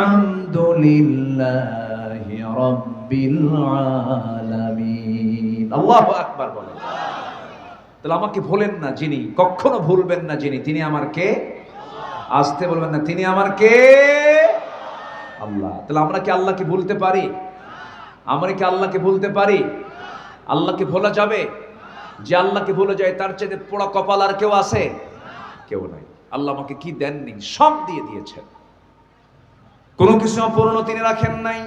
আলহামদুলিল্লাহি রাব্বিল আলামিন। আল্লাহু আকবার বলেন। তাহলে আমাকে ভোলেন না যিনি, কখনো ভুলবেন না যিনি। তিনি আমার কে? আসতে বলবেন না, তিনি আমার কে? আল্লাহ। তাহলে আমরা কি আল্লাহকে ভুলতে পারি? আমরা কি আল্লাহকে ভুলতে পারি? আল্লাহকে ভোলা যাবে? যে আল্লাহকে ভুলে যায়, তার চেয়ে পোড়া কপাল আর কেউ আছে? কেউ নাই। আল্লাহ আমাকে কি দেননি? সব দিয়ে দিয়েছেন। কোনো কিছু অপূর্ণ তিনি রাখেন নাই।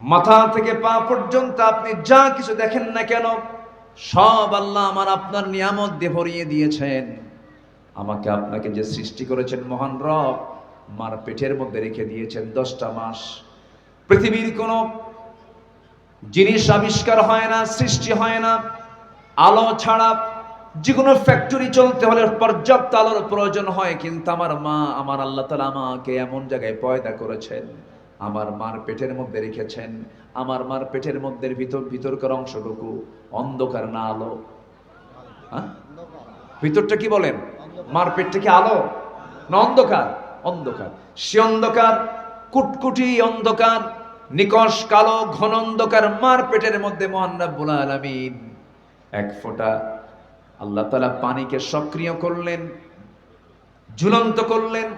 মাথা থেকে পা পর্যন্ত আপনি যা কিছু দেখেন না কেন, সব আল্লাহ আমার আপনার নিয়ামত দিয়ে ভরিয়ে দিয়েছেন। আমাকে আপনাকে যে সৃষ্টি করেছেন মহান রব, মার পেটের মধ্যে রেখে দিয়েছেন দশটা মাস। পৃথিবীর কোনো জিনিস আবিষ্কার হয় না, সৃষ্টি হয় না, আলো ছাড়া যে কোনো ফ্যাক্টরি চলতে হলে পর্যাপ্ত আলোর প্রয়োজন হয়, কিন্তু আমার মা, আমার আল্লাহ তালা আমাকে এমন জায়গায় পয়দা করেছেন। আমার মার পেটের মধ্যে রেখেছেন। আমার মার পেটের মধ্যে ভিতর, ভিতরকার অংশটুকু অন্ধকার না আলো। হ্যাঁ? ভিতরটা কি বলেন? মার পেটটা কি আলো? না অন্ধকার? অন্ধকার। সে অন্ধকার, কুটকুটি অন্ধকার, নিকশ, কালো, ঘন অন্ধকার মার পেটের মধ্যে মহান রাব্বুল আলামিন এক ফোঁটা আল্লাহ তাআলা পানিকে সক্রিয় করলেন, ঝুলন্ত করলেন,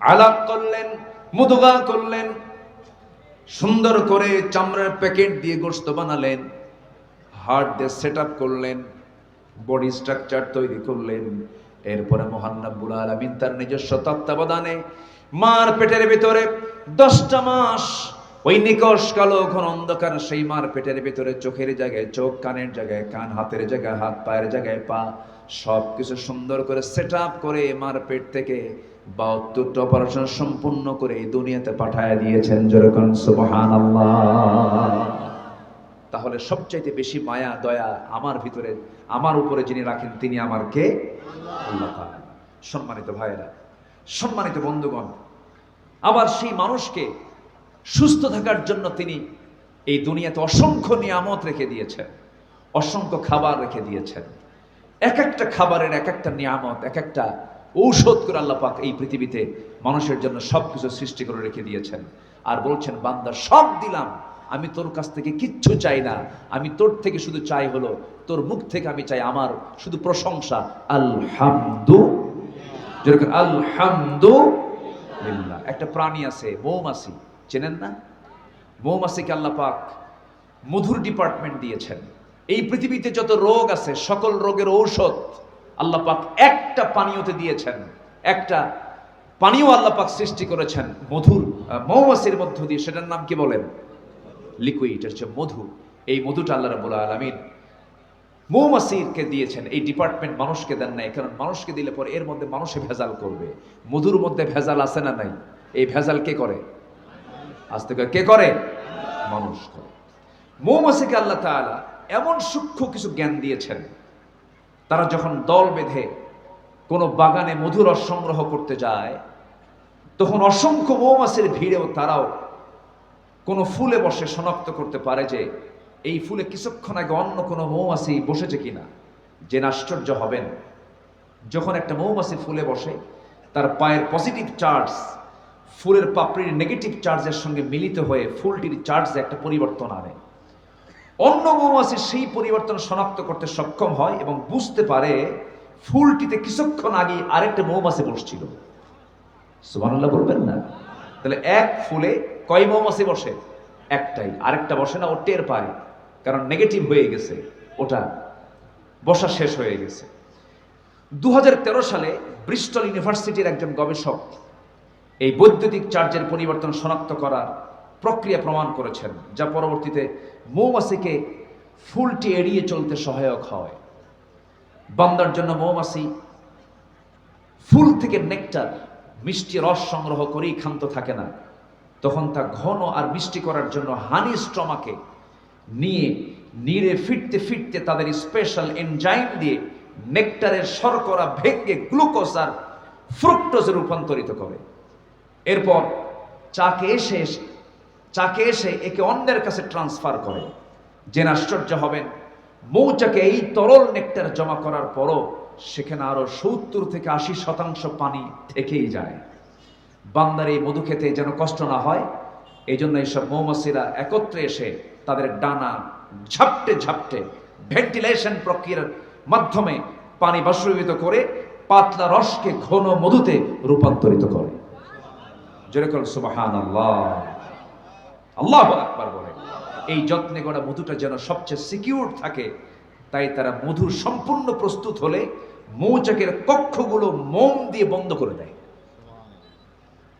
আলাপ করলেন, মুদগা করলেন, সুন্দর করে চামড়ার প্যাকেট দিয়ে গোস্ত বানালেন, হার্ট দিয়ে সেট আপ করলেন, বডি স্ট্রাকচার তৈরি করলেন। এরপরে মহান রাব্বুল আলামিন তার নিজস্ব তত্ত্বাবধানে মার পেটের ভিতরে দশটা মাস ওই নিকশ কালো ঘন অন্ধকার সেই মার পেটের ভিতরে, চোখের জায়গায়, চোখ কানের জায়গায়, কান হাতের জায়গায়, হাত পায়ের জায়গায়, পা সব কিছু সুন্দর করে সেট আপ করে মার পেট থেকে বাহাত্তরটা অপারেশন সম্পূর্ণ করে এই দুনিয়াতে পাঠায় দিয়েছেন যেরকম সুবহান তাহলে সবচাইতে বেশি মায়া, দয়া আমার ভিতরে, আমার উপরে যিনি রাখেন, তিনি আমার কে? সম্মানিত ভাইয়েরা, সম্মানিত বন্ধুগণ, আবার সেই মানুষকে সুস্থ থাকার জন্য তিনি এই দুনিয়াতে অসংখ্য নিয়ামত রেখে দিয়েছেন, অসংখ্য খাবার রেখে দিয়েছেন। এক একটা খাবারের এক একটা নিয়ামত, এক একটা ঔষধ করে আল্লাহ পাক এই পৃথিবীতে মানুষের জন্য সব কিছু সৃষ্টি করে রেখে দিয়েছেন। আর বলছেন, বান্দা, সব দিলাম। আমি তোর কাছ থেকে কিচ্ছু চাই না। আমি তোর থেকে শুধু চাই হলো, তোর মুখ থেকে আমি চাই আমার শুধু প্রশংসা। আলহামদু যেরকম আলহামদু একটা প্রাণী আছে, মৌমাছি। চেনেন না? মৌমাছিকে আল্লাহ পাক মধুর ডিপার্টমেন্ট দিয়েছেন। এই পৃথিবীতে যত রোগ আছে সকল রোগের ঔষধ আল্লাহ পাক একটা পানীয়তে দিয়েছেন। একটা পানীয় আল্লাহ পাক সৃষ্টি করেছেন মধুর আহ, মৌমাছির মধ্য দিয়ে। সেটার নাম কি বলেন? লিকুইড হচ্ছে মধু। এই মধুটা আল্লাহ রাব্বুল আলামিন মৌমাছিকে দিয়েছেন। এই ডিপার্টমেন্ট মানুষকে দেন নাই কারণ মানুষকে দিলে পরে এর মধ্যে মানুষে ভেজাল করবে। মধুর মধ্যে ভেজাল আছে না নাই? এই ভেজাল কে করে? থেকে কে করে? মানুষ করে। মৌমাছিকে আল্লাহ তাআলা এমন সূক্ষ্ম কিছু জ্ঞান দিয়েছেন, তারা যখন দল বেঁধে কোনো বাগানে মধুরস সংগ্রহ করতে যায়, তখন অসংখ্য মৌমাছির ভিড়েও তারাও কোনো ফুলে বসে শনাক্ত করতে পারে যে এই ফুলে কিছুক্ষণ আগে অন্য কোনো মৌমাছি বসেছে কিনা। যে আশ্চর্য হবেন, যখন একটা মৌমাছি ফুলে বসে, তার পায়ের পজিটিভ চার্জ ফুলের পাপড়ির নেগেটিভ চার্জের সঙ্গে মিলিত হয়ে ফুলটির চার্জে একটা পরিবর্তন আনে। অন্য মৌমাছি সেই পরিবর্তন শনাক্ত করতে সক্ষম হয় এবং বুঝতে পারে ফুলটিতে কিছুক্ষণ আগে আরেকটা মৌমাছি বসছিল। সুবহানাল্লাহ বলবেন না? তাহলে এক ফুলে কয় মৌমাছি বসে? একটাই। আরেকটা বসে না, ও টের পায়, কারণ নেগেটিভ হয়ে গেছে। ওটা বসা শেষ হয়ে গেছে। দু হাজার তেরো সালে ব্রিস্টল ইউনিভার্সিটির একজন গবেষক এই বৈদ্যুতিক চার্জের পরিবর্তন শনাক্ত করার প্রক্রিয়া প্রমাণ করেছেন, যা পরবর্তীতে মৌমাছিকে ফুলটি এড়িয়ে চলতে সহায়ক হয়। বান্দার জন্য মৌমাছি ফুল থেকে নেকটার মিষ্টি রস সংগ্রহ করেই ক্ষান্ত থাকে না। তখন তা ঘন আর মিষ্টি করার জন্য হানি স্টমাকে নিয়ে নিড়ে ফিরতে ফিরতে তাদের স্পেশাল এনজাইম দিয়ে নেকটারের শর্করা ভেঙে গ্লুকোজ আর ফ্রুক্টোজে রূপান্তরিত করে। এরপর চাকে এসে চাকে এসে একে অন্যের কাছে ট্রান্সফার করে। জেনে আশ্চর্য হবেন, মৌচাকে এই তরল নেকটার জমা করার পরও সেখানে আরও সত্তর থেকে আশি শতাংশ পানি থেকেই যায়। বান্দার এই মধু খেতে যেন কষ্ট না হয় এই জন্য এইসব মৌমাছিরা একত্রে এসে তাদের ডানা ঝাপটে ঝাপটে ভেন্টিলেশন প্রক্রিয়ার মাধ্যমে পানি বাষ্পীভূত করে পাতলা রসকে ঘন মধুতে রূপান্তরিত করে। যেরকম সুবাহান আল্লাহ আল্লাহ বলে। এই যত্নে মধুটা যেন সবচেয়ে সিকিউর থাকে, তাই তারা মধুর সম্পূর্ণ প্রস্তুত হলে মৌচাকের কক্ষগুলো মোম দিয়ে বন্ধ করে দেয়।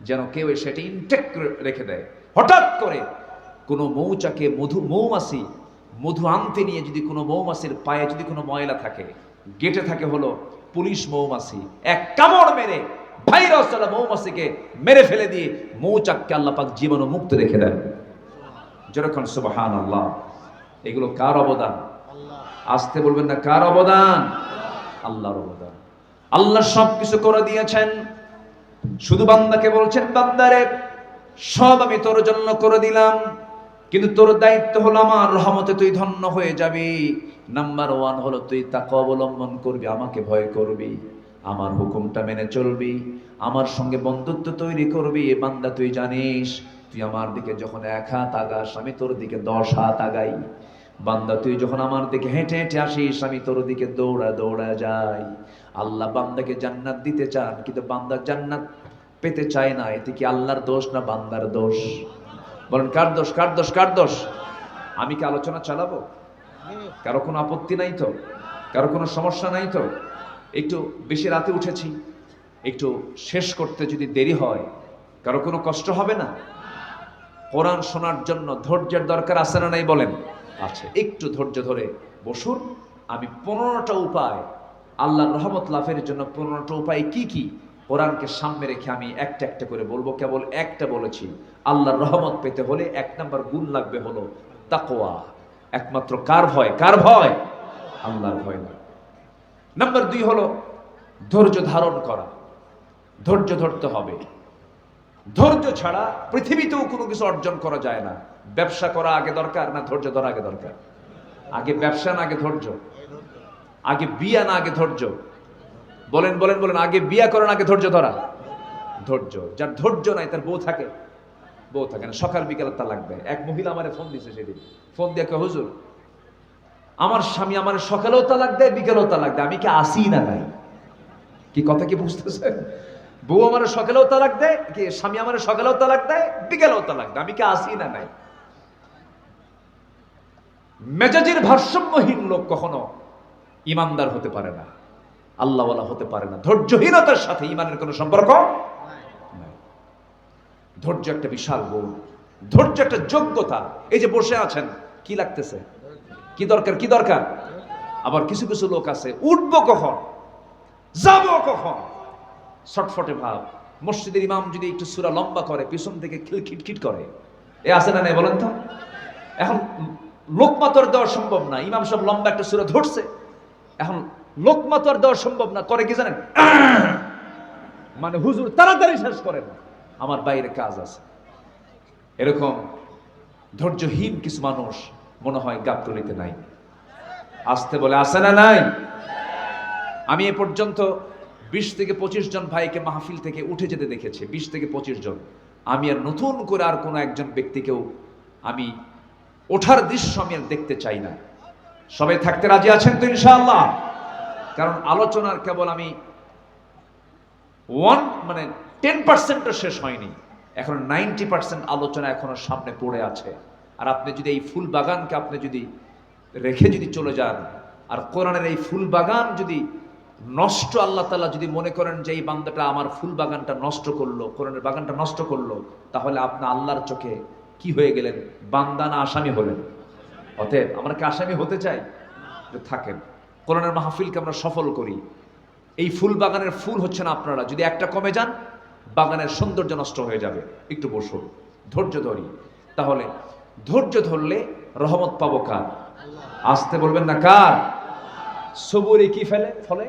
যেন কেউ সেটা ইনটেক রেখে দেয়। হঠাৎ করে কোনো মৌচাকে মধু, মৌমাছি, মধু আনতে নিয়ে যদি কোনো মৌমাছির পায়ে যদি কোনো ময়লা থাকে, গেটে থাকে হলো পুলিশ মৌমাছি, এক কামড় মেরে দ্বারা মৌমাছিকে মেরে ফেলে দিয়ে মৌচাককে আল্লাহ জীবন মুক্ত রেখে দেন। যেরকম সুবহান আল্লাহ এগুলো কার অবদান? আসতে বলবেন না, কার অবদান? আল্লাহর অবদান। আল্লাহ সব কিছু করে দিয়েছেন। শুধু বান্দাকে বলছেন, বান্দারে, সব আমি তোর জন্য করে দিলাম। কিন্তু তোর দায়িত্ব হলো আমার রহমতে তুই ধন্য হয়ে যাবি। নাম্বার ওয়ান হলো তুই তাকে অবলম্বন করবি, আমাকে ভয় করবি। আমার হুকুমটা মেনে চলবি, আমার সঙ্গে বন্ধুত্ব তৈরি করবি। এ বান্দা, তুই জানিস, তুই আমার দিকে যখন এক হাত আগাস, আমি তোর দিকে দশ হাত আগাই। বান্দা, তুই যখন আমার দিকে হেঁটে হেঁটে আসিস, আমি তোর দিকে দৌড়া দৌড়া যাই। আল্লাহ বান্দাকে জান্নাত দিতে চান, কিন্তু বান্দা জান্নাত পেতে চায় না। এতে কি আল্লাহর দোষ না বান্দার দোষ? বলেন, কার দোষ কার দোষ কার দোষ? আমি কি আলোচনা চালাবো? কারও কোনো আপত্তি নাই তো? কারও কোনো সমস্যা নাই তো? একটু বেশি রাতে উঠেছি একটু শেষ করতে যদি দেরি হয় কারও কোনো কষ্ট হবে না? কোরআন শোনার জন্য ধৈর্যের দরকার আছে না নাই বলেন? আচ্ছা একটু ধৈর্য ধরে বসুন আমি পনেরোটা উপায় আল্লাহর রহমত লাভের জন্য পনেরোটা উপায় কি কি? কোরআনকে সামনে রেখে আমি একটা একটা করে বলব কেবল একটা বলেছি আল্লাহর রহমত পেতে হলে এক নাম্বার গুণ লাগবে হলো তাকোয়া একমাত্র কার ভয়? কার ভয়? আল্লাহর ভয় না। নাম্বার দুই হলো ধৈর্য ধারণ করা। ধৈর্য ধরতে হবে। ধৈর্য ছাড়া পৃথিবীতেও কোনো কিছু অর্জন করা যায় না। ব্যবসা করা আগে দরকার না ধৈর্য ধরা আগে দরকার? আগে ব্যবসা না আগে ধৈর্য? আগে বিয়া না আগে ধৈর্য? বলেন বলেন বলেন, আগে বিয়া করেন আগে ধৈর্য ধরা? ধৈর্য। যার ধৈর্য নাই, তার বউ থাকে। বউ থাকে না। সকাল বিকালে তা লাগবে এক মহিলা আমারে ফোন দিছে সেদিন। ফোন দিয়ে কে হুজুর আমার স্বামী আমার সকালেও তালাক দেয়, বিকেলেও তালাক দেয়। আমি কি আসি না নাই? কি কথা কি বুঝতেছে বউ আমার সকালেও তালাক দেয়, কি স্বামী আমার সকালেও তালাক দেয়, বিকেলেও তালাক দেয়। আমি কি আসি না নাই? মেজাজের ভারসাম্যহীন লোক কখনো ইমানদার হতে পারে না, আল্লাহওয়ালা হতে পারে না। ধৈর্যহীনতার সাথে ইমানের কোনো সম্পর্ক ধৈর্য একটা বিশাল গুণ, ধৈর্য একটা যোগ্যতা। এই যে বসে আছেন, কি লাগতেছে? কি দরকার কি দরকার? আবার কিছু কিছু লোক আছে, উঠবো কখন? যাব কখন? ছটফটে ভাব। মসজিদের ইমাম যদি একটু সুরা লম্বা করে, পিছন থেকে খিটখিট করে। এ আছে না নাই বলেন তো? এখন লোকমাতর দেওয়া সম্ভব না, ইমাম সব লম্বা একটা সুরা ধরছে। এখন লোকমাতর দেওয়া সম্ভব না, করে কি জানেন? মানে হুজুর তাড়াতাড়ি শেষ করেন আমার বাইরে কাজ আছে। এরকম ধৈর্যহীন কিছু মানুষ মনে হয় গাবতলিতে নাই। আসতে বলে, আসে না নাই? আমি এ পর্যন্ত বিশ থেকে পঁচিশ জন ভাইকে মাহফিল থেকে উঠে যেতে দেখেছি, বিশ থেকে পঁচিশ জন। আমি আর নতুন করে আর কোনো একজন ব্যক্তিকেও আমি ওঠার দৃশ্য আমি আর দেখতে চাই না। সবাই থাকতে রাজি আছেন তো ইনশাআল্লাহ? কারণ আলোচনার কেবল আমি ওয়ান মানে টেন পার্সেন্টও শেষ হয়নি। এখন নাইনটি পার্সেন্ট আলোচনা এখনও সামনে পড়ে আছে। আর আপনি যদি এই ফুল বাগানকে আপনি যদি রেখে যদি চলে যান, আর কোরআনের এই ফুল বাগান যদি নষ্ট, আল্লাহ তালা যদি মনে করেন যে এই বান্দাটা আমার ফুল বাগানটা নষ্ট করল, কোরআনের বাগানটা নষ্ট করল, তাহলে আপনি আল্লাহর চোখে কি হয়ে গেলেন? বান্দা না আসামি হলেন। অতএব আমরা কি আসামি হতে চাই? থাকেন। কোরআনের মাহফিলকে আমরা সফল করি। এই ফুল বাগানের ফুল হচ্ছে না আপনারা। যদি একটা কমে যান, বাগানের সৌন্দর্য নষ্ট হয়ে যাবে। একটু বসুন। ধৈর্য ধরি। তাহলে ধৈর্য ধরলে রহমত পাবো কার আসতে বলবেন না কার সবুরে কি ফেলে ফলে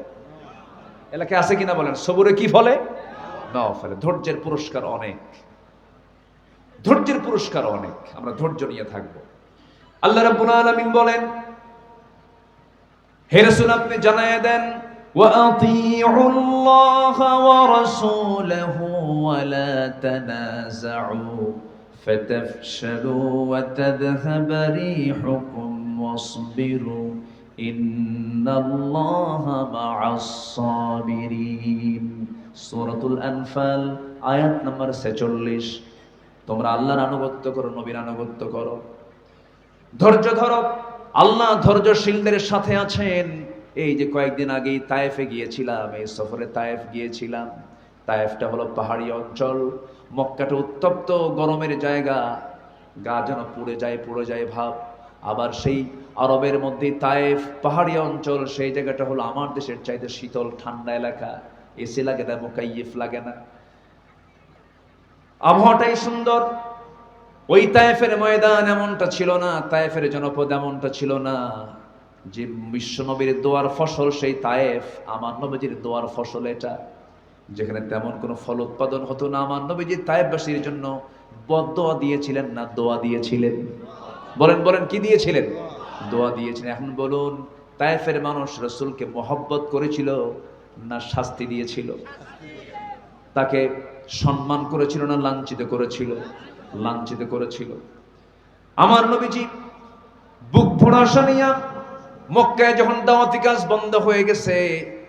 এলাকায় আছে কিনা বলেন সবুরে কি ফলে না ফেলে ধৈর্যের পুরস্কার অনেক ধৈর্যের পুরস্কার অনেক আমরা ধৈর্য নিয়ে থাকবো আল্লাহ রাব্বুল আলামিন বলেন হে রাসূল আপনি জানায় দেন وأطيعوا الله ورسوله ولا تنازعوا فتفشلوا وتذهب ريحكم واصبروا إن الله مع الصابرين سورة الأنفال আয়াত নাম্বার ছেচল্লিশ তোমরা আল্লাহর আনুগত্য করো নবীর আনুগত্য করো ধৈর্য ধরো আল্লাহ ধৈর্যশীলদের সাথে আছেন এই যে কয়েকদিন আগেই তায়েফে গিয়েছিলাম এই সফরে তায়েফ গিয়েছিলাম তায়েফটা হলো পাহাড়ি অঞ্চল মক্কাটা উত্তপ্ত গরমের জায়গা। গা যেন পুড়ে যায় পুড়ে যায় ভাব। আবার সেই আরবের মধ্যে তায়েফ পাহাড়ি অঞ্চল, সেই জায়গাটা হলো আমার দেশের চাইতে শীতল, ঠান্ডা এলাকা। এসি লাগে না মোকাইফ লাগে না। আবহাওয়াটাই সুন্দর। ওই তায়েফের ময়দান এমনটা ছিল না, তায়েফের জনপদ এমনটা ছিল না। যে বিশ্বনবীর দোয়ার ফসল, সেই তায়েফ আমার নবীজির দোয়ার ফসল এটা। যেখানে তেমন কোনো ফল উৎপাদন হতো না। আমার নবীজি তায়েফবাসীর জন্য বদোয়া দিয়েছিলেন না দোয়া দিয়েছিলেন? বলেন বলেন, কি দিয়েছিলেন? দোয়া দিয়েছিলেন। এখন বলুন, তায়েফের মানুষ রসুলকে মহব্বত করেছিল না শাস্তি দিয়েছিল? তাকে সম্মান করেছিল না লাঞ্ছিত করেছিল? লাঞ্ছিত করেছিল। আমার নবীজি বুক ভোড়াশা নিয়া মক্কায় যখন দাওয়াতি কাজ বন্ধ হয়ে গেছে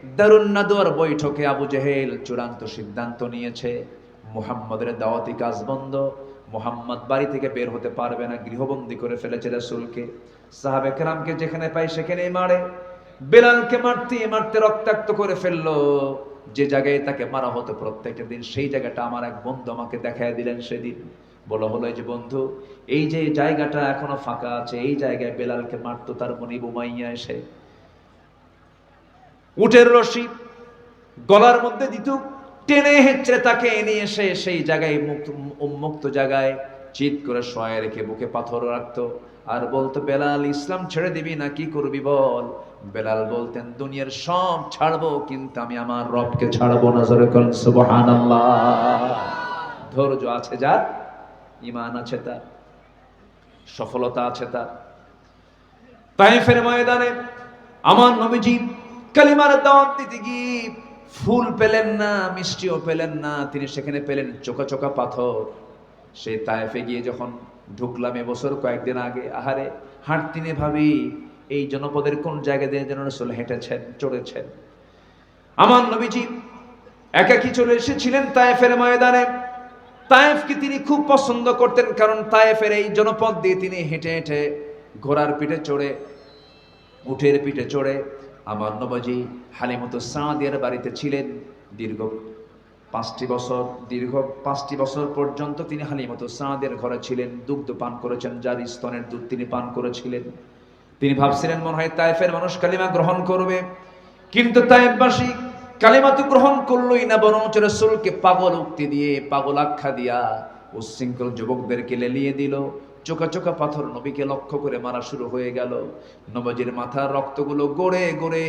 দারুণ নাদুয়ার বৈঠকে আবু জেহেল চূড়ান্ত সিদ্ধান্ত নিয়েছে। মুহাম্মদের দাওয়াতি কাজ বন্ধ। মোহাম্মদ বাড়ি থেকে বের হতে পারবে না, গৃহবন্দী করে ফেলেছে রাসূলকে। সাহাবে কেরামকে যেখানে পাই সেখানেই মারে। বেলালকে মারতে মারতে রক্তাক্ত করে ফেলল। যে জায়গায় তাকে মারা হতো প্রত্যেকটা দিন, সেই জায়গাটা আমার এক বন্ধু আমাকে দেখায় দিলেন সেদিন। বলা হলো যে বন্ধু, এই যে জায়গাটা এখনও ফাঁকা আছে, এই জায়গায় বেলালকে মারতো তার মনি বুমাইয়া এসে। উটের রশি, গলার মধ্যে দিত, টেনে হেঁচড়ে তাকে এনে এসে সেই জায়গায় মুক্ত, উন্মুক্ত জায়গায় চিত করে শোয়ায় রেখে বুকে পাথর রাখতো। আর বলতো, বেলাল, ইসলাম ছেড়ে দিবি না, কি করবি বল? বেলাল বলতেন, দুনিয়ার সব ছাড়বো, কিন্তু আমি আমার রবকে ছাড়বো না। ধৈর্য আছে যার ইমান আছে তার, সফলতা আছে তার। তাইফের ময়দানে আমার নবীজি কালিমার দাওয়াত দিতে গিয়ে ফুল পেলেন না, মিষ্টিও পেলেন না, তিনি সেখানে পেলেন চোকা চোকা পাথর। সেই তায়েফে গিয়ে যখন ঢুকলাম এবছর কয়েকদিন আগে, আহারে হাঁটতিনে ভাবি, এই জনপদের কোন জায়গা দিয়ে যেন রসুল হেঁটেছেন, চড়েছেন। আমার নবীজি একাকি চলে এসেছিলেন তায়েফের ময়দানে। তায়েফকে তিনি খুব পছন্দ করতেন, কারণ তায়েফের এই জনপদ দিয়ে তিনি হেঁটে হেঁটে ঘোড়ার পিঠে চড়ে উঠের পিঠে চড়ে আমার নবাজি হালিমতো সাঁদের বাড়িতে ছিলেন। দীর্ঘ পাঁচটি বছর, দীর্ঘ পাঁচটি বছর পর্যন্ত তিনি হালিমতো সাঁদের ঘরে ছিলেন। দুগ্ধ পান করেছেন যার স্তনের দুধ তিনি পান করেছিলেন। তিনি ভাবছিলেন মনে হয় তাইফের মানুষ কালিমা গ্রহণ করবে। কিন্তু তাইফবাসী কালিমা তো গ্রহণ করলোই না, বরঞ্চ রসুলকে পাগল উক্তি দিয়ে, পাগল আখ্যা দিয়া উচ্ছৃঙ্খল যুবকদেরকে লেলিয়ে দিল। চোখা চোখা পাথর নবীকে লক্ষ্য করে মারা শুরু হয়ে গেল। নবজির মাথার রক্তগুলো গড়ে গড়ে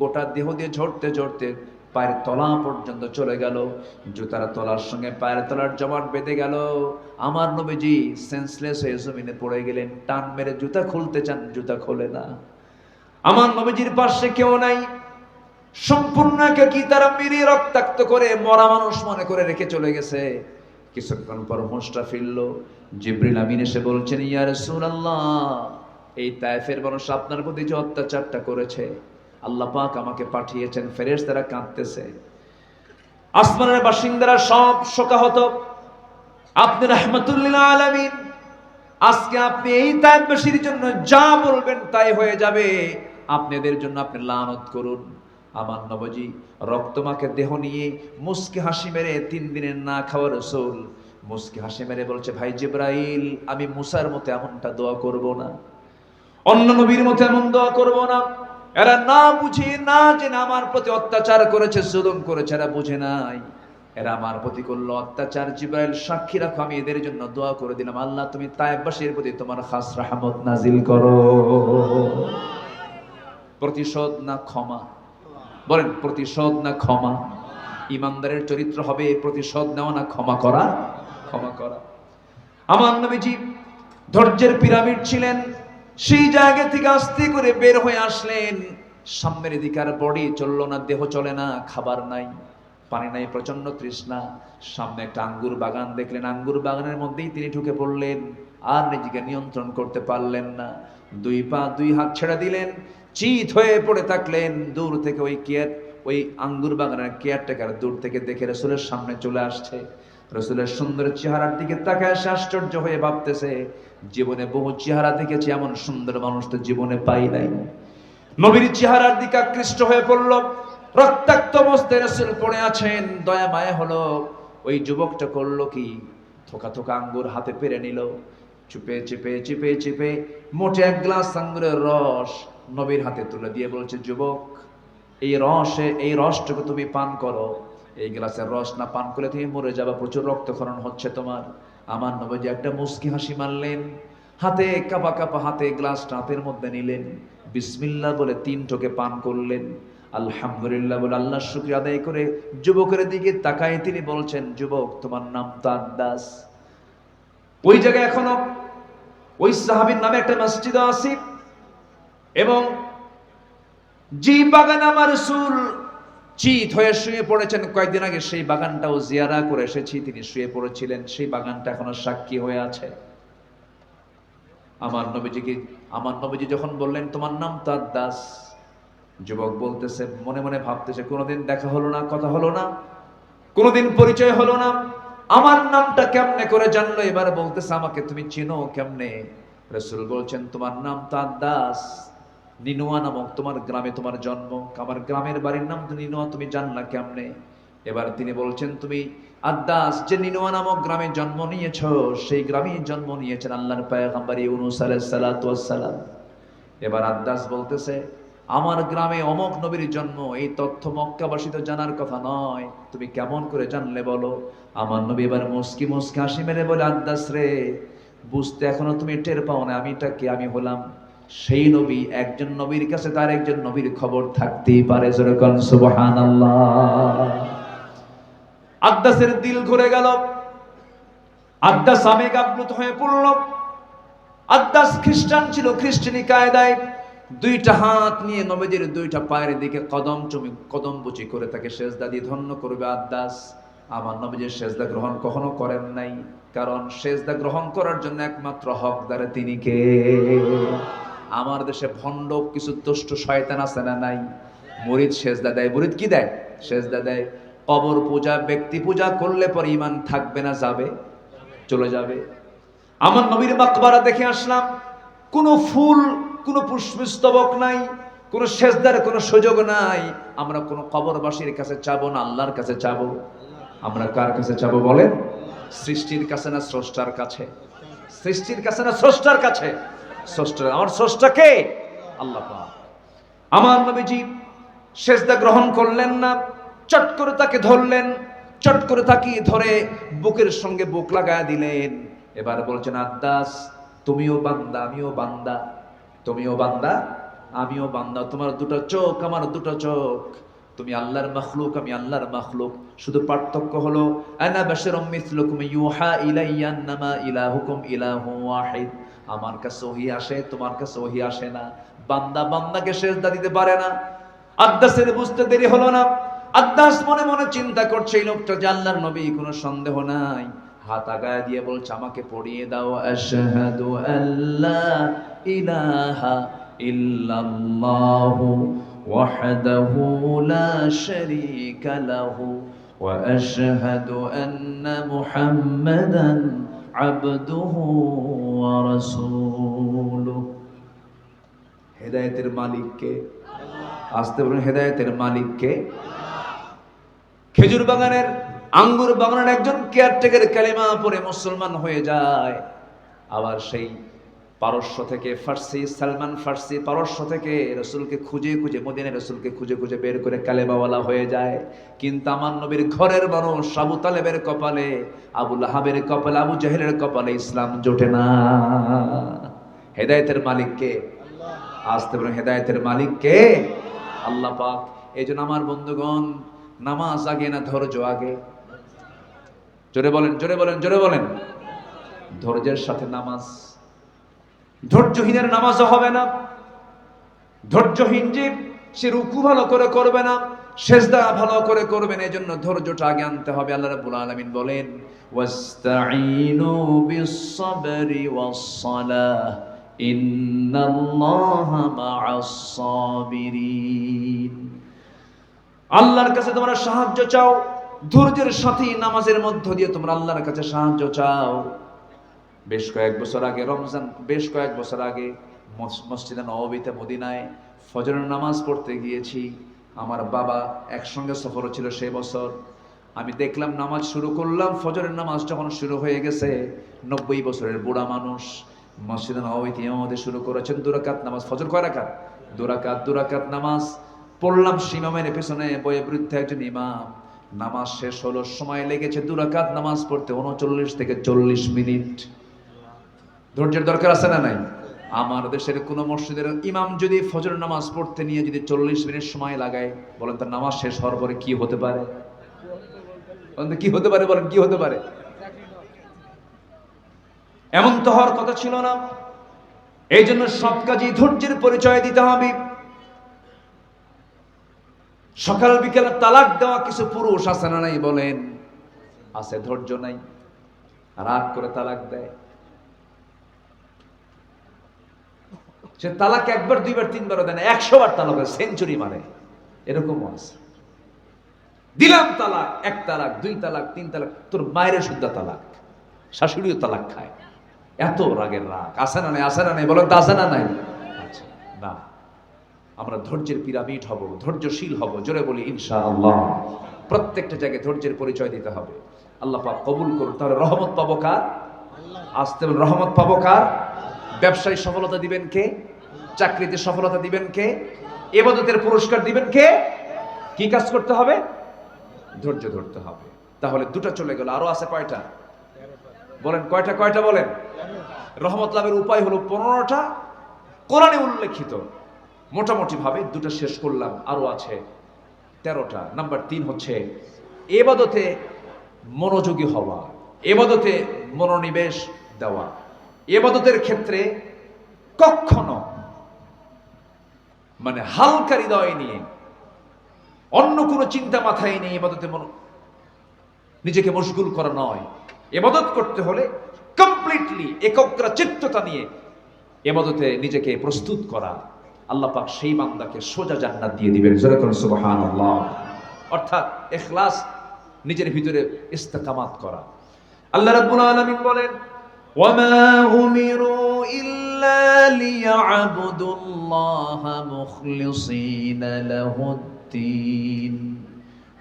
গোটা দেহ দিয়ে ঝরতে ঝরতে পায়ের তলা পর্যন্ত চলে গেল। জুতার তলার সঙ্গে পায়ের তলার জমাট বেঁধে গেল। আমার নবীজি সেন্সলেস হয়ে জমিনে পড়ে গেলেন, টান মেরে জুতা খুলতে চান, জুতা খোলে না। আমার নবীজির পাশে কেউ নাই। সম্পূর্ণ কি তারা মেরে রক্তাক্ত করে মরা মানুষ মনে করে রেখে চলে গেছে। কিছুক্ষণ পর হোঁসটা ফিরল। জিব্রিল আমিন এসে বলছেন, ইয়া রাসূলুল্লাহ, এই তায়েফের মানুষ আপনার প্রতি যে অত্যাচারটা করেছে, আল্লাহ পাক আমাকে পাঠিয়েছেন, ফেরেশতারা কাঁদতেছে। আসমানের বাসিন্দারা সব শোকাহত। আপনি রহমতুল্লিল আলামিন, আজকে আপনি এই তাইফবাসীর জন্য যা বলবেন তাই হয়ে যাবে। আপনাদের জন্য আপনি লানত করুন। আমার নবজি রক্তমাকে দেহ নিয়ে মুস্কি হাসি মেরে তিন দিনের না খাওয়া রসুল মুস্কি হাসি মেরে বলছে, ভাই জিব্রাইল, আমি মুসার মতো এমনটা দোয়া করব না। অন্য নবীর মতো এমন দোয়া করব না। এরা না বুঝে, না জেনে আমার প্রতি অত্যাচার করেছে, জুলুম করেছে, এরা বুঝে নাই। এরা আমার প্রতি করল অত্যাচার। জিব্রাইল, সাক্ষী রাখো, আমি এদের জন্য দোয়া করে দিলাম। আল্লাহ, তুমি তায়েববাসীর প্রতি তোমার খাস রাহমত নাজিল করো। প্রতিশোধ না ক্ষমা? বলেন, প্রতিশোধ না ক্ষমা? ইমানদারের চরিত্র হবে, প্রতিশোধ নেওয়া না, ক্ষমা করা? ক্ষমা করা। আমার নবীজি ধৈর্যের পিরামিড ছিলেন, সেই জায়গা থেকে আস্তে করে বের হয়ে আসলেন। সামনের দিকে আর বডি চলল না, দেহ চলে না, খাবার নাই, পানি নাই প্রচণ্ড তৃষ্ণা। সামনে একটা আঙ্গুর বাগান দেখলেন, আঙ্গুর বাগানের মধ্যেই তিনি ঢুকে পড়লেন। আর নিজেকে নিয়ন্ত্রণ করতে পারলেন না। দুই পা, দুই হাত ছেড়ে দিলেন, চিত হয়ে পড়ে থাকলেন। দূর থেকে ওই কেয়ার, ওই আঙ্গুর বাগানের কেয়ারটেকার দূর থেকে দেখে রসুলের সামনে চলে আসছে। রসুলের সুন্দর চেহারার দিকে তাকায় সে আশ্চর্য হয়ে ভাবতেছে, জীবনে বহু চেহারা দেখেছি, এমন সুন্দর মানুষ তো জীবনে পাই নাই। নবীর চেহারার দিকে আকৃষ্ট হয়ে পড়ল, রক্তাক্ত অবস্থায় রসুল পড়ে আছেন, দয়া মায়া হলো, ওই যুবকটা করল কি? থোকা থোকা আঙ্গুর হাতে পেরে নিল, চুপে চেপে চেপে চেপে মোটে এক গ্লাস আঙ্গুরের রস নবীর হাতে তুলে দিয়ে বলছে, যুবক, এই রসে, এই রসটুকু তুমি পান করো। এই গ্লাসের রস না পান করলে তুমি মরে যাবা, প্রচুর রক্তক্ষরণ হচ্ছে তোমার। আমার নবীজি একটা মুস্কি হাসি মারলেন হাতে কাপা কাপা হাতে গ্লাসটা হাতের মধ্যে নিলেন। বিসমিল্লাহ বলে তিন টোকে পান করলেন। আলহামদুলিল্লাহ বলে আল্লাহ শুক্রিয়া আদায় করে যুবকের দিকে তাকায় তিনি বলছেন, যুবক, তোমার নাম তার দাস ওই জায়গায় এখনও ওই সাহাবীর নামে একটা মসজিদ আছে এবং জি বাগান আমার রসুল চিত হয়ে শুয়ে পড়েছেন। কয়েকদিন আগে সেই বাগানটাও জিয়ারা করে এসেছি। তিনি শুয়ে পড়েছিলেন। সেই বাগানটা এখনও সাক্ষী হয়ে আছে। আমার নবীজিকে, আমার নবীজি যখন বললেন, তোমার নাম তার দাস? যুবক বলতেছে, মনে মনে ভাবতেছে, কোনোদিন দেখা হলো না, কথা হলো না, কোনোদিন পরিচয় হলো না। আমার নামটা কেমনে করে জানলো? এবার বলতেছে, আমাকে তুমি চিনো কেমনে? রসুল বলছেন, তোমার নাম তার দাস। নিনুয়া নামক তোমার গ্রামে তোমার জন্ম। আমার গ্রামের বাড়ির নাম তো নিনুয়া, তুমি জানলা কেমনে? এবার তিনি বলছেন, তুমি আদাস যে নিনুয়া নামক গ্রামে জন্ম নিয়েছ, সেই গ্রামেই জন্ম নিয়েছেন আল্লাহর পায়গাম্বার ইউনুস আলাইহিস সালাতু ওয়াস সালাম। এবার আদাস বলতেছে, আমার গ্রামে অমক নবীর জন্ম, এই তথ্য মক্কাবাসী তো জানার কথা নয়। তুমি কেমন করে জানলে বলো? আমার নবী এবার মুস্কি মুস্কি হাসি মেরে বলে আদাস রে, বুঝতে এখনও তুমি টের পাও না আমিটা কে? আমি হলাম সেই নবী, একজন নবীর কাছে তার একজন নবীর খবর থাকতেই পারে যেরকম সুবহানাল্লাহ। আদাসের দিল ঘুরে গেল। আদাস আবেগ আপ্লুত হয়ে পড়ল। আদাস খ্রিস্টান ছিল, খ্রিস্টানি কায়দায় দুইটা হাত নিয়ে নবীজির দুইটা পায়ের দিকে কদম চুমি, কদম বুচি করে তাকে সেজদা দিয়ে ধন্য করবে আদাস আমার নবীজির সেজদা গ্রহণ কখনো করেন নাই, কারণ সেজদা গ্রহণ করার জন্য একমাত্র হকদারে তিনি কে? আমার দেশে ভণ্ড কিছু দুষ্ট শয়তান আছে না নাই? মুরিদ সেজদা দেয়। মুরিদ কি দেয়? সেজদা দেয়। কবর পূজা, ব্যক্তি পূজা করলে পর ইমান থাকবে না, যাবে? চলে যাবে। আমার নবীর মাকবারা দেখে আসলাম, কোনো ফুল, কোনো পুষ্পস্তবক নাই, কোনো সেজদার কোনো সুযোগ নাই। আমরা কোনো কবরবাসীর কাছে চাবো না, আল্লাহর কাছে চাবো আমরা কার কাছে চাবো বলেন? সৃষ্টির কাছে না স্রষ্টার কাছে? সৃষ্টির কাছে না স্রষ্টার কাছে? স্রষ্টার আমার স্রষ্টা কে আল্লাহ আমার নবীজি সেজদা গ্রহণ করলেন না, চট করে তাকে ধরলেন, চট করে তাকে ধরে বুকের সঙ্গে বুক লাগায় দিলেন। এবার বলছেন, আদাস, তুমিও বান্দা, আমিও বান্দা, তুমিও বান্দা, আমিও বান্দা, তোমার দুটো চোখ, আমার দুটো চোখ। তুমি আল্লাহর মখলুক, আমি আল্লাহর মখলুক। শুধু পার্থক্য হলো, আনা বাশারুম মিসলুকুম ইউহা ইলাইয়া, আন্নামা ইলাহুকুম ইলাহু ওয়াহিদ। আমার কাছে ওহি আসে, তোমার কাছে ওহি আসে না। বান্দা বান্দাকে সেজদা দিতে পারে না। আদ্দাসের বুঝতে দেরি হলো না। আদ্দাস মনে মনে চিন্তা করছে, এই লোকটা যে আল্লাহর নবী, কোনো সন্দেহ নাই। হাত আগায় দিয়ে বলছে, আমাকে পড়িয়ে দাও, আশহাদু আল্লা ইলাহা ইল্লাল্লাহু ওয়াহদাহু লা শারীকা লাহু ওয়া আশহাদু আন্না মুহাম্মাদান আবদুহু ورسوله. হেদায়েতের মালিককে, আসতে বলুন, হেদায়েতের মালিককে। খেজুর বাগানের, আঙ্গুর বাগানের একজন কেয়ারটেকের কালিমা পরে মুসলমান হয়ে যায়। আবার সেই পারস্য থেকে ফার্সি, সালমান ফার্সি পারস্য থেকে রসুলকে খুঁজে খুঁজে, মদিনে রসুলকে খুঁজে খুঁজে বের করে কালেমাওয়ালা হয়ে যায়। কিন্তু আমার নবীর ঘরের মানুষ, আবু তালেবের কপালে আবুল আহাবের কপালে, আবু জাহেলের কপালে ইসলাম জোটে না। হেদায়েতের মালিককে? আসতে পারেন হেদায়েতের মালিককে? আল্লাহ পাক। এই জন্য আমার বন্ধুগণ, নামাজ আগে না ধৈর্য আগে? জোরে বলেন জোরে বলেন জোরে বলেন। ধৈর্যের সাথে নামাজ ধৈর্যহীনের নামাজও হবে না। ধৈর্যহীন যে সে রুকু ভালো করে করবে না, সেজদা ভালো করে করবেন এই জন্য ধৈর্যটা আগে আনতে হবে। আল্লাহ রাব্বুল আলামিন বলেন, ওয়াস্তাঈনু বিস-সাবরি ওয়াস-সালাহ, ইন্নাল্লাহা মা'আস-সাবিরিন। আল্লাহর কাছে তোমরা সাহায্য চাও, ধৈর্যের সাথে নামাজের মধ্য দিয়ে তোমরা আল্লাহর কাছে সাহায্য চাও। বেশ কয়েক বছর আগে, রমজান বেশ কয়েক বছর আগে মস- মসজিদে নববীতে মদিনায় ফজরের নামাজ পড়তে গিয়েছি। আমার বাবা একসঙ্গে সফর ছিল সেই বছর। আমি দেখলাম নামাজ শুরু করলাম, ফজরের নামাজ যখন শুরু হয়ে গেছে, নব্বই বছরের বুড়া মানুষ মসজিদে নববীতে ইমামতি শুরু করেছেন দুরাকাত নামাজ, ফজর কয় রাকাত? দুরাকাত দুরাকাত নামাজ। পড়লাম সিমামের পেছনে বয়ে বৃদ্ধ একজন ইমাম। নামাজ শেষ হলো, সময় লেগেছে দুরাকাত নামাজ পড়তে, উনচল্লিশ থেকে চল্লিশ মিনিট। ধৈর্যের দরকার আছে না নাই? আমার দেশের কোন মসজিদের ইমাম যদি ফজর নামাজ পড়তে নিয়ে যদি চল্লিশ মিনিট সময় লাগায়, বলেন তার নামাজ শেষ হওয়ার পরে কি হতে পারে? কি হতে পারে, বলেন কি হতে পারে? এমন তো হওয়ার কথা ছিল না। এই জন্য সব কাজেই ধৈর্যের পরিচয় দিতে হবে। সকাল বিকেলে তালাক দেওয়া কিছু পুরুষ আছে না নাই বলেন? আছে, ধৈর্য নাই। রাগ করে তালাক দেয়। সে তালাক একবার দুইবার তিনবারও দেয় না একশো বার তালাক সেঞ্চুরি মারে। এরকমও আছে। দিলাম তালাক এক তালাক দুই তালাক তিন তালাক তোর মায়ের শুদ্ধ তালাক শাশুড়িও তালাক খায়। এত রাগের রাগ আসে না নাই আসে না নাই বলেন তো আসে না নাই? আচ্ছা, না। আমরা ধৈর্যের পিরামিড হব ধৈর্যশীল হব জোরে বলি ইনশা আল্লাহ প্রত্যেকটা জায়গায় ধৈর্যের পরিচয় দিতে হবে। আল্লাহ পাক কবুল করুন তাহলে রহমত পাবো কার? আসতে রহমত পাবো কার? ব্যবসায় সফলতা দিবেন কে? চাকরিতে সফলতা দিবেন কে? এবাদতের পুরস্কার দিবেন কে? কি কাজ করতে হবে? ধৈর্য ধরতে হবে। তাহলে দুটো চলে গেল। আরও আছে কয়টা? বলেন, কয়টা কয়টা বলেন? রহমত লাভের উপায় হলো পনেরোটা। কোরআনে উল্লেখিত। মোটামুটি ভাবে দুটো শেষ করলাম। আরও আছে তেরোটা। নাম্বার তিন হচ্ছে এবাদতে মনোযোগী হওয়া। এবাদতে মনোনিবেশ দেওয়া। এবাদতের ক্ষেত্রে কখনো মানে হালকা হৃদয় নিয়ে, অন্য কোনো চিন্তা মাথায় নিয়ে এবাদতে মন, নিজেকে মশগুল করা নয়। এবাদত করতে হলে কমপ্লিটলি একগ্রা চিত্ততা নিয়ে এবাদতে নিজেকে প্রস্তুত করা। আল্লাহ পাক সেই বান্দাকে সোজা জান্নাত দিয়ে দিবেন। করুন অর্থাৎ ইখলাস নিজের ভিতরে ইস্তেকামাত করা। আল্লাহ রাব্বুল আলামিন বলেন ওয়ামা উমিরু ইল্লা লিয়াবুদুল্লাহ মুখলিসিনা লাহুদ্দিন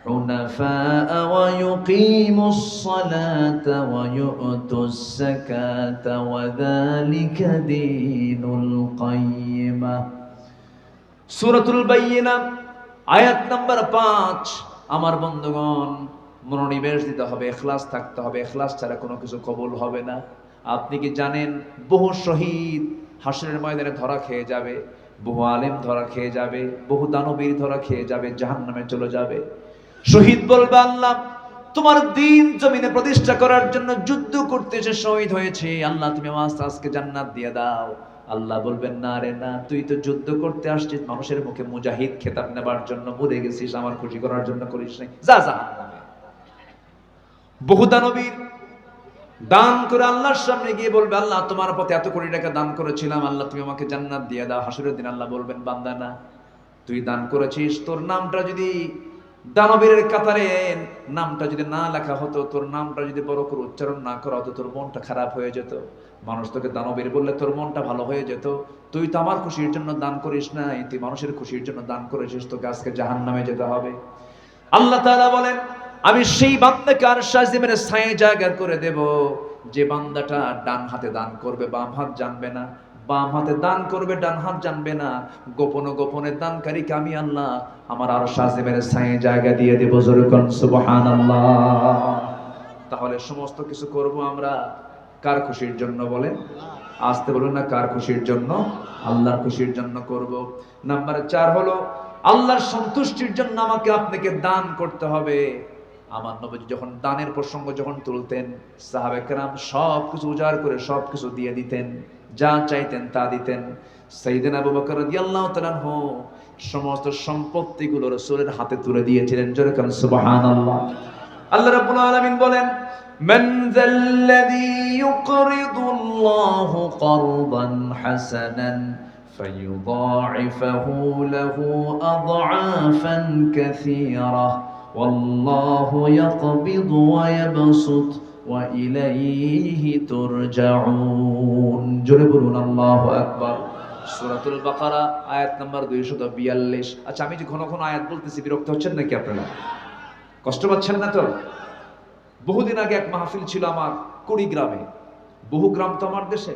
حنفاء ويقيموا الصلاة ويؤتوا الزكاة وذلك دين القيمة সুরাতুল বাইয়িনা আয়াত নাম্বার পাঁচ আমার বন্ধুগণ মনোনিবেশ দিতে হবে এখলাস থাকতে হবে এখলাস ছাড়া কোনো কিছু কবুল হবে না আপনি কি জানেন, বহু শহীদ হাসরের ময়দানে ধরা খেয়ে যাবে, বহু আলেম ধরা খেয়ে যাবে, বহু দানবীর ধরা খেয়ে যাবে, জাহান্নামে চলে যাবে। শহীদ বলবে, আল্লাহ, তোমার দিন জমিনে প্রতিষ্ঠা করার জন্য যুদ্ধ করতে এসে শহীদ হয়েছে। আল্লাহ, তুমি আমার আজকে জান্নাত দিয়ে দাও। আল্লাহ বলবেন, না রে, না, তুই তো যুদ্ধ করতে আসছিস, মানুষের মুখে মুজাহিদ খেতাব নেবার জন্য, মরে গেছিস, আমার খুশি করার জন্য করিস নাই। যা যা বহু দানবীর দান করে আল্লাহর সামনে গিয়ে বলবে, আল্লাহ, তোমার পথে এত কোটি টাকা দান করেছিলাম, আল্লাহ, তুমি আমাকে জান্নাত দিয়ে দাও। হাসুরের দিন আল্লাহ বলবেন, বান্দা না, তুই দান করেছিস, তোর নামটা যদি দানবীরের কাতারে, নামটা যদি না লেখা হতো, তোর নামটা যদি বড় করে উচ্চারণ না করা হতো, তোর মনটা খারাপ হয়ে যেত। মানুষ তোকে দানবীর বললে তোর মনটা ভালো হয়ে যেত। তুই তো আমার খুশির জন্য দান করিস না তুই মানুষের খুশির জন্য দান করেছিস, তোকে আজকে জাহান নামে যেতে হবে। আল্লাহ তাআলা বলেন আমি সেই বান্দাকে আর সাজিমের ছায়ে জায়গা করে দেব। যে বান্দাটা ডান হাতে দান করবে, বাম হাত জানবে না। বাম হাতে দান করবে, ডান হাত জানবে না। গোপন গোপনে দানকারীকে আমি আল্লাহ আমার আর সাজিমের ছায়ে জায়গা দিয়ে দেব। জোরকন সুবহানাল্লাহ। তাহলে সমস্ত কিছু করব আমরা কার খুশির জন্য বলেন? আসতে বলুন না, কার খুশির জন্য? আল্লাহর খুশির জন্য করব। নাম্বার চার হলো, আল্লাহর সন্তুষ্টির জন্য আমাকে আপনাকে দান করতে হবে। আমার নবী যখন দানের প্রসঙ্গ যখন তুলতেন সাহাবে কেরাম সব কিছু উজাড় করে সব কিছু দিয়ে দিতেন যা চাইতেন তা দিতেন সাইদিন আবু বকর রাদিয়াল্লাহু তাআলা আনহু সমস্ত সম্পত্তিগুলো রাসূলের হাতে তুলে দিয়েছিলেন জোরে কারণ সুবহানাল্লাহ আল্লাহ রাব্বুল আলামিন বলেন من ذا الذي يقرض الله قرضا حسنا فيضاعفه له أضعافا كثيرة والله يقبض ويبسط وإليه ترجعون جربون الله أكبر সুরাতুল বাকারা আয়াত নাম্বার দুইশত বিয়াল্লিশ আচ্ছা আমি যে ঘন ঘন আয়াত বলতেছি বিরক্ত হচ্ছেন নাকি আপনারা কষ্ট পাচ্ছেন না তো বহুদিন আগে এক মাহফিল ছিল আমার কুড়িগ্রামে বহু গ্রাম তো আমার দেশে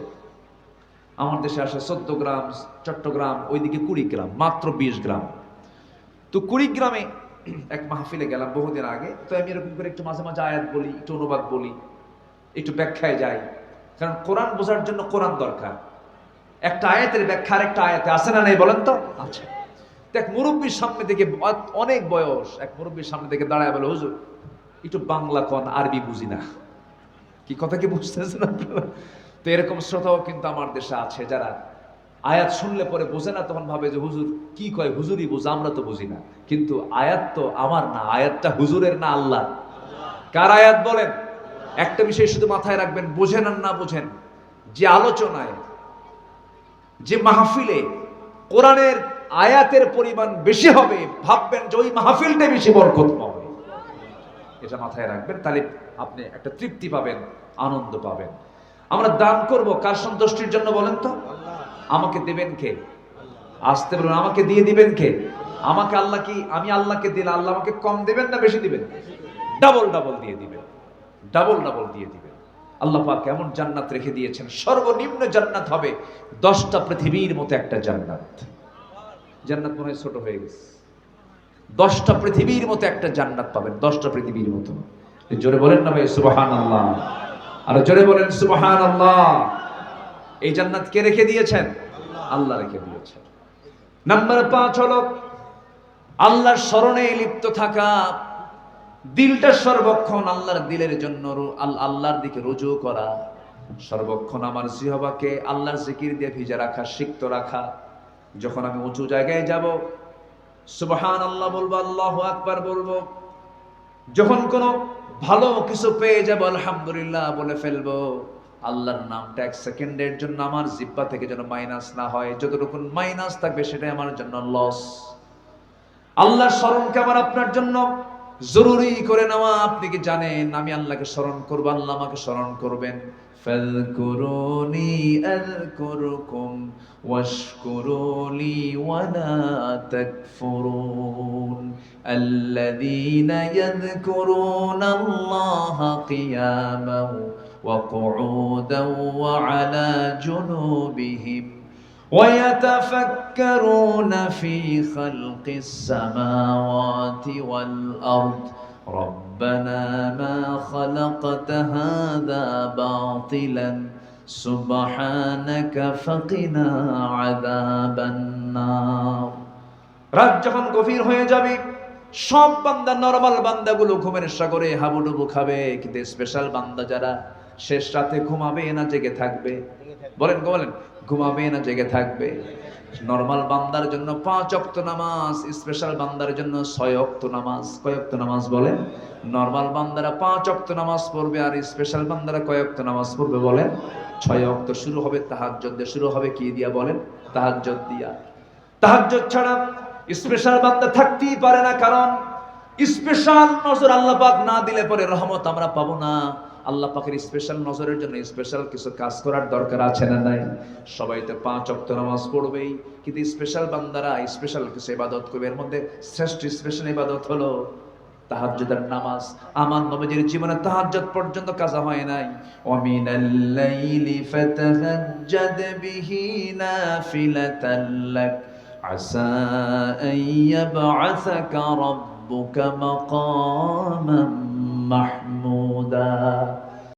আমার দেশে আসে চোদ্দ গ্রাম চট্টগ্রাম ওইদিকে কুড়িগ্রাম মাত্র বিশ গ্রাম তো কুড়িগ্রামে এক মাহফিলে গেলাম বহুদিন আগে। তো আমি এরকম করে একটু মাঝে মাঝে আয়াত বলি একটু অনুবাদ বলি একটু ব্যাখ্যায় যাই। কারণ কোরআন বোঝার জন্য কোরআন দরকার। একটা আয়াতের ব্যাখ্যা একটা আয়াতে আছে না নেই বলেন তো? আচ্ছা এক মুরব্বীর সামনে থেকে অনেক বয়স এক মুরব্বীর সামনে থেকে দাঁড়ায় বলে হুজুর একটু বাংলা কন আরবি বুঝি না। কি কথা কি বুঝতেছেন আপনারা? তো এরকম শ্রোতাও কিন্তু আমার দেশে আছে যারা আয়াত শুনলে পরে বোঝে না, তখন ভাবে যে, হুজুর, কি কয়? হুজুরই বুঝ, আমরা তো বুঝি না। কিন্তু আয়াত তো আমার না, আয়াতটা হুজুরের না আল্লাহ? কার আয়াত বলেন? একটা বিষয় শুধু মাথায় রাখবেন, বোঝেন আর না বোঝেন। যে আলোচনায়, যে মাহফিলে কোরআনের আয়াতের পরিমাণ বেশি হবে, ভাববেন যে ওই মাহফিলটা বেশি বরকত পাবে এটা মাথায় রাখবেন, তাহলে আপনি একটা তৃপ্তি পাবেন, আনন্দ পাবেন। আমরা দান করব, কার সন্তুষ্টির জন্য বলেন তো? আমাকে দেবেন কে? আসতে বলুন, আমাকে দিয়ে দিবেন কে? আমাকে আল্লাহ কি, আমি আল্লাহকে দিলে আল্লাহ আমাকে কম দেবেন না বেশি দিবেন? ডাবল ডাবল দিয়ে দিবেন। ডাবল ডাবল দিয়ে দিবেন। আল্লাহ পাক এমন জান্নাত রেখে দিয়েছেন, সর্বনিম্ন জান্নাত হবে দশটা পৃথিবীর মতো একটা জান্নাত। জান্নাত মনে হয় ছোট হয়ে গেছে। দশটা পৃথিবীর মতো একটা জান্নাত পাবেন, দশটা পৃথিবীর মতো। জোরে বলেন না ভাই সুবাহান আল্লাহ আর জোরে বলেন সুবাহান আল্লাহ এই জান্নাত কে রেখে দিয়েছেন? আল্লাহ রেখে দিয়েছেন। নাম্বার পাঁচ হলো, আল্লাহর স্মরণে লিপ্ত থাকা। দিলটা সর্বক্ষণ আল্লাহর দিলের জন্য আল্লাহর দিকে রুজু করা। সর্বক্ষণ আমার জিহবাকে আল্লাহর জিকির দিয়ে ভিজে রাখা, সিক্ত রাখা। যখন আমি উঁচু জায়গায় যাব সুবহান আল্লাহ বলব, আল্লাহ আকবার বলব। যখন কোনো ভালো কিছু পেয়ে যাব, আলহামদুলিল্লাহ বলে ফেলব। আল্লাহর নামটা এক সেকেন্ডের জন্য আমার জিব্বা থেকে যেন মাইনাস না হয়। যতটুকু মাইনাস থাকবে সেটাই আমার জন্য লস আল্লাহর স্মরণকে আমার আপনার জন্য জরুরি করে নেওয়া। আপনি কি জানেন? আমি আল্লাহকে স্মরণ করব, আল্লাহ আমাকে স্মরণ করবেন। আল্লাযীনা ইয়াযকুরুনা আল্লাহা কিয়ামান ওয়া কুউদান ওয়া আলা জুনুবিহিম ويتفكرون في خلق السماوات والأرض ربنا ما خلقت هذا باطلا سبحانك فقنا عذاب النار রাত যখন গভীর হয়ে যাবে সব বান্দা নরমাল বান্দাগুলো ঘুমের সাগরে হাবুডুবু খাবে কিন্তু স্পেশাল বান্দা যারা শেষ রাতে ঘুমাবে না জেগে থাকবে। বলেন বলেন, ঘুমাবে না জেগে থাকবে। নর্মাল বান্দার জন্য পাঁচ অক্ত নামাজ, স্পেশাল বান্দার জন্য ছয় অক্ত নামাজ। কয় অক্ত নামাজ বলেন? নর্মাল বান্দারা পাঁচ অক্ত নামাজ পড়বে আর স্পেশাল বান্দারা কয় অক্ত নামাজ পড়বে বলেন? ছয় অক্ত শুরু হবে, তাহাজ্জুদ দিয়ে শুরু হবে কি দিয়া বলেন? তাহাজ্জুদ দিয়া। তাহাজ্জুদ ছাড়া স্পেশাল বান্দা থাকতেই পারে না, কারণ স্পেশাল নজর আল্লাহ না দিলে পরে রহমত আমরা পাবো না। আল্লাহ পাকের স্পেশাল নজরের জন্য স্পেশাল কিছু কাজ করার দরকার আছে না নাই? সবাই তো পাঁচ অক্ত নামাজ পড়বেই, কিন্তু স্পেশাল বান্দারা স্পেশাল কিছু ইবাদত করবে। এর মধ্যে শ্রেষ্ঠ স্পেশাল ইবাদত হলো তাহাজ্জুদের নামাজ। আমার নবীজির জীবনে তাহাজ্জুদ পর্যন্ত কাজা হয় নাই। ওয়ামিনাল লাইলি ফাতাহাজ্জাদ বিহি নাফিলাতাল লাক। আসা আন ইয়াবআসাকা রাব্বুকা মাকামান মাহমুদা।